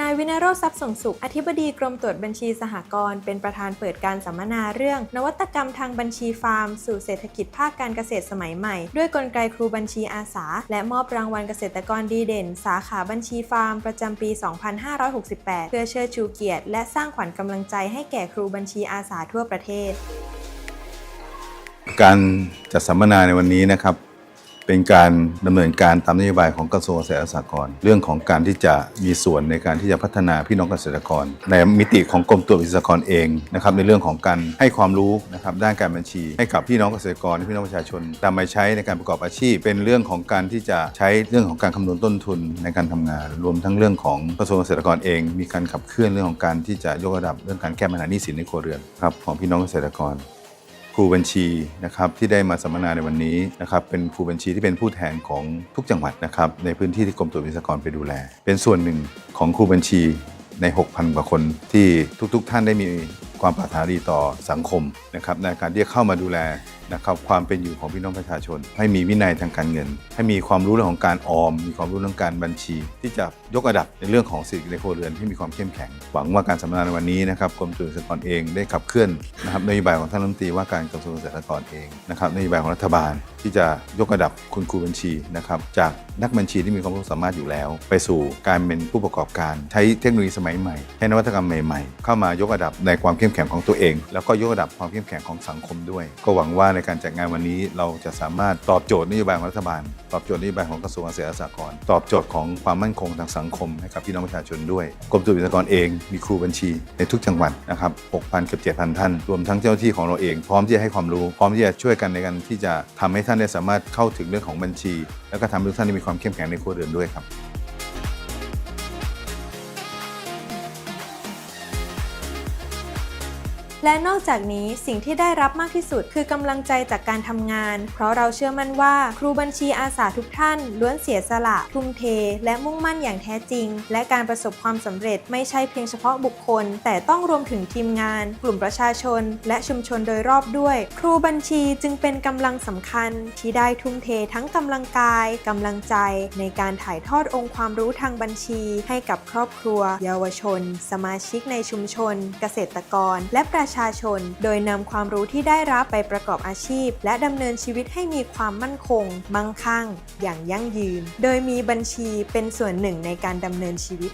นายวินโรทรัพย์สงสุข อธิบดีกรมตรวจบัญชีสหกรณ์เป็นประธานเปิดการสัมมนาเรื่อง นวัตกรรมทางบัญชีฟาร์ม สู่เศรษฐกิจภาคการเกษตรสมัยใหม่ ด้วยกลไกครูบัญชีอาสา และมอบรางวัลเกษตรกรดีเด่น สาขาบัญชีฟาร์ม ประจำปี 2568 เพื่อเชิดชูเกียรติ และสร้างขวัญกำลังใจให้แก่ครูบัญชีอาสาทั่วประเทศ การจัดสัมมนาในวันนี้นะครับ เป็นการดำเนินการตามนโยบายของกระทรวงเกษตรสหกรณ์เรื่องของการที่จะมีส่วนในการที่จะพัฒนาพี่น้องเกษตรกร ในมิติของกรมตรวจบัญชีสหกรเองนะครับในเรื่องของการให้ความรู้นะครับด้านการบัญชี ให้กับพี่น้องเกษตรกรพี่น้องประชาชนนำมาใช้ในการประกอบอาชีพ เป็นเรื่องของการที่จะใช้เรื่องของการคำนวณต้นทุนในการทำงาน รวมทั้งเรื่องของกระทรวงเกษตรกรเอง มีการขับเคลื่อนเรื่องของการที่จะยกระดับเรื่องการแก้ปัญหาหนี้สินในครัวเรือนครับของพี่น้องเกษตรกร ครูบัญชีนะครับที่ได้มาสัมมนาในวันนี้นะครับเป็นครูบัญชีที่เป็นผู้แทนของทุกจังหวัดนะครับในพื้นที่ที่กรมตรวจวิศากรไปดูแล เป็นส่วนหนึ่งของครูบัญชีใน 6,000 กว่าคนที่ทุกๆ ท่านได้มีความปรารถนาดีต่อสังคมนะครับในการที่จะเข้ามาดูแลนะครับความเป็นอยู่ของพี่น้องประชาชน ให้มีวินัยทางการเงิน ให้มีความรู้เรื่องของการออม มีความรู้เรื่องการบัญชี ที่จะยกระดับในเรื่องของเศรษฐกิจในครัวเรือนให้มีความเข้มแข็ง หวังว่าการสัมมนาในวันนี้นะครับกรมตรวจบัญชีสกรเองได้ขับเคลื่อนนะครับนโยบายของท่านรัฐมนตรีว่าการกระทรวงเกษตรกรเองนะครับนโยบายของรัฐบาลที่จะยกระดับคุณครูบัญชีนะครับจากนักบัญชีที่มีความรู้สามารถอยู่แล้ว ไปสู่การเป็นผู้ประกอบการ ใช้เทคโนโลยีสมัยใหม่ใช้นวัตกรรมใหม่ ๆ เข้ามายกระดับในความเข้มแข็งของตัวเอง แล้วก็ยกระดับความเข้มแข็งของสังคมด้วย ก็หวังว่าในการจัดงานวันนี้เราจะสามารถตอบโจทย์นโยบายของรัฐบาล ตอบโจทย์นโยบายของกระทรวงเกษตรและสหกรณ์ตอบโจทย์ของความมั่นคงทางสังคมให้กับพี่น้องประชาชนด้วยกรมตรวจบัญชีสากรเองมีครูบัญชีในทุกจังหวัดนะครับ 6,000 เกือบ 7,000 ท่าน รวมทั้งเจ้าหน้าที่ของเราเอง พร้อมที่จะให้ความรู้ พร้อมที่จะช่วยกันในการที่จะทำให้ท่านได้สามารถเข้าถึงเรื่องของบัญชี แล้วก็ทำให้ทุกท่านได้มีความเข้มแข็งในครัวเรือนด้วยครับ และนอกจากนี้สิ่งที่ได้รับมากที่สุดคือกำลังใจจากการทำงาน เพราะเราเชื่อมั่นว่า ครูบัญชีอาสาทุกท่าน ล้วนเสียสละทุ่มเท และมุ่งมั่นอย่างแท้จริง และการประสบความสำเร็จไม่ใช่เพียงเฉพาะบุคคล แต่ต้องรวมถึงทีมงาน กลุ่มประชาชน และชุมชนโดยรอบด้วย ครูบัญชีจึงเป็นกำลังสำคัญ ที่ได้ทุ่มเททั้งกำลังกายกำลังใจ ในการถ่ายทอดองค์ความรู้ทางบัญชี ให้กับครอบครัว เยาวชน สมาชิกในชุมชน เกษตรกร และประชาชน โดยนำความรู้ที่ได้รับไปประกอบอาชีพ และดำเนินชีวิตให้มีความมั่นคง มั่งคั่ง อย่างยั่งยืน โดยมีบัญชีเป็นส่วนหนึ่งในการดำเนินชีวิต